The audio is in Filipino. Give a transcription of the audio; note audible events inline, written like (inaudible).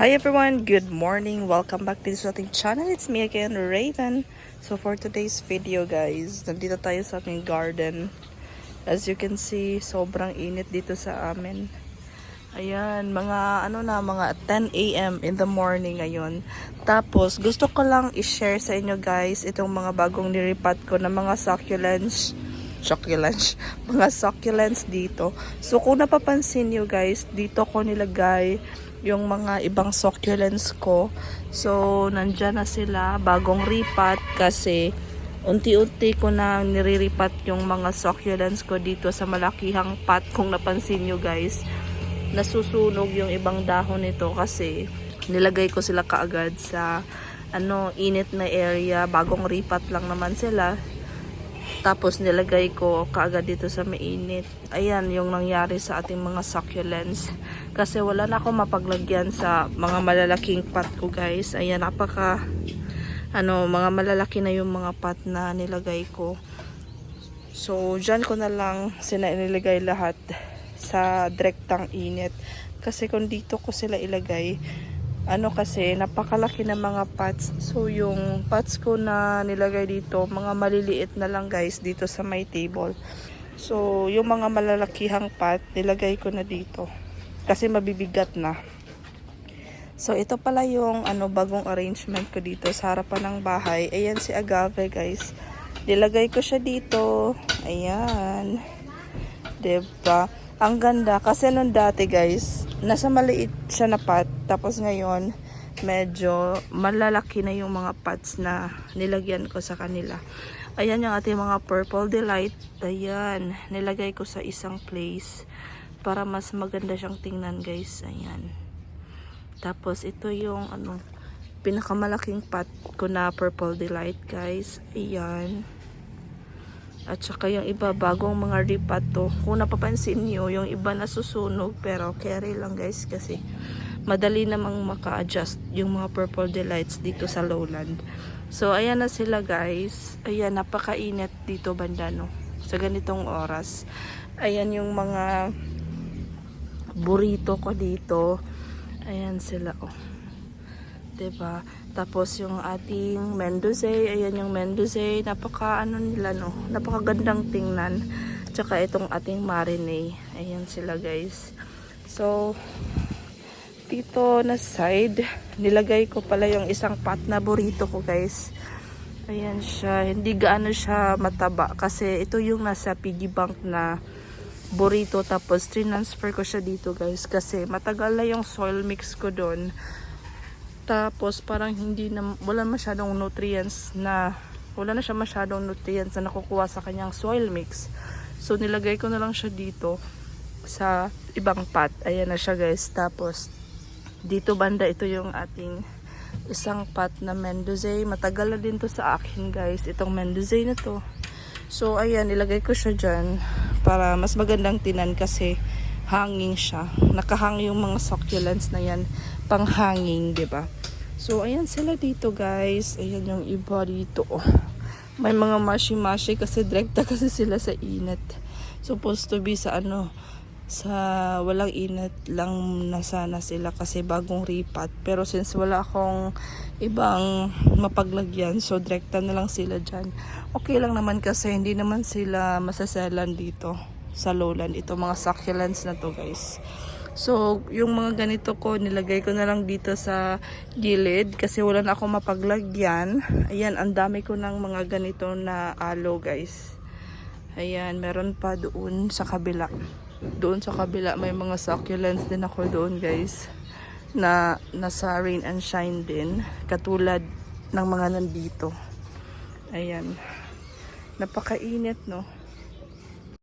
Hi everyone, good morning. Welcome back to sa ating channel. It's me again, Raven. So for today's video guys, nandito tayo sa ating garden. As you can see, sobrang init dito sa amin. Ayan, mga ano na, mga 10 a.m. in the morning ngayon. Tapos, gusto ko lang i-share sa inyo guys itong mga bagong niripat ko na mga succulents succulents, (laughs) mga succulents dito. So kung napapansin nyo guys, dito ko nilagay yung mga ibang succulents ko. So nandyan na sila, bagong ripat kasi unti-unti ko na niriripat yung mga succulents ko dito sa malakihang pot kung napansin nyo guys. Nasusunog yung ibang dahon nito kasi nilagay ko sila kaagad sa ano init na area bagong ripat lang naman sila tapos nilagay ko kaagad dito sa mainit. Ayan yung nangyari sa ating mga succulents. Kasi wala na akong mapaglagyan sa mga malalaking pot ko guys. Ayan napaka ano mga malalaki na yung mga pot na nilagay ko. So dyan ko na lang sila inilagay lahat sa direktang init. Kasi kung dito ko sila ilagay, ano kasi napakalaki ng mga pots. So yung pots ko na nilagay dito mga maliliit na lang guys dito sa my table. So yung mga malalakihang pot nilagay ko na dito. Kasi mabibigat na. So ito pala yung ano bagong arrangement ko dito sa harapan ng bahay. Ayan si agave guys. Nilagay ko siya dito. Ayan. Diba ang ganda kasi nung dati guys nasa maliit siya na pot tapos ngayon medyo malalaki na yung mga pots na nilagyan ko sa kanila. Ayan yung ating mga purple delight. Ayan nilagay ko sa isang place para mas maganda siyang tingnan guys. Ayan. Tapos ito yung ano pinakamalaking pot ko na purple delight guys. Ayan at saka yung iba bagong mga ripat to. Kung napapansin niyo, yung iba nasusunog pero carry lang guys kasi madali namang maka-adjust yung mga purple delights dito sa lowland. So ayan na sila guys. Ayan napakainit dito banda no. Sa ganitong oras. Ayan yung mga burrito ko dito. Ayan sila oh. Ba? Tapos yung ating Mendoze, ayan yung Mendoze, napaka ano nila no, napakagandang tingnan. Tsaka itong ating marinade, ayan sila guys. So, dito na side, nilagay ko pala yung isang pot na burrito ko guys. Ayan siya, hindi gaano siya mataba kasi ito yung nasa piggy bank na burrito tapos transfer ko siya dito guys kasi matagal na yung soil mix ko doon tapos parang hindi na wala masyadong nutrients na wala na siya masyadong nutrients na nakukuha sa kanyang soil mix. So nilagay ko na lang siya dito sa ibang pot. Ayan na siya guys. Tapos dito banda ito yung ating isang pot na Mendoze. Matagal na din to sa akin guys. Itong Mendoze na to. So ayan, nilagay ko siya dyan para mas magandang tinan kasi hanging siya. Nakahang yung mga succulents na yan panghanging, 'di ba? So ayan sila dito, guys. Ayan yung iba dito. Oh. May mga mashi-mashi kasi direkta kasi sila sa init. Supposed to be sa ano sa walang init lang na sana sila kasi bagong ripat. Pero since wala akong ibang mapaglagyan, so direkta na lang sila dyan. Okay lang naman kasi hindi naman sila masaselan dito sa lowland. Ito mga succulents na to guys. So, yung mga ganito ko, nilagay ko na lang dito sa gilid kasi wala na akong mapaglagyan. Ayan, ang dami ko ng mga ganito na aloe guys. Ayan, meron pa doon sa kabila. Doon sa kabila may mga succulents din ako doon guys. Na nasa rain and shine din. Katulad ng mga nandito. Ayan. Napakainit no.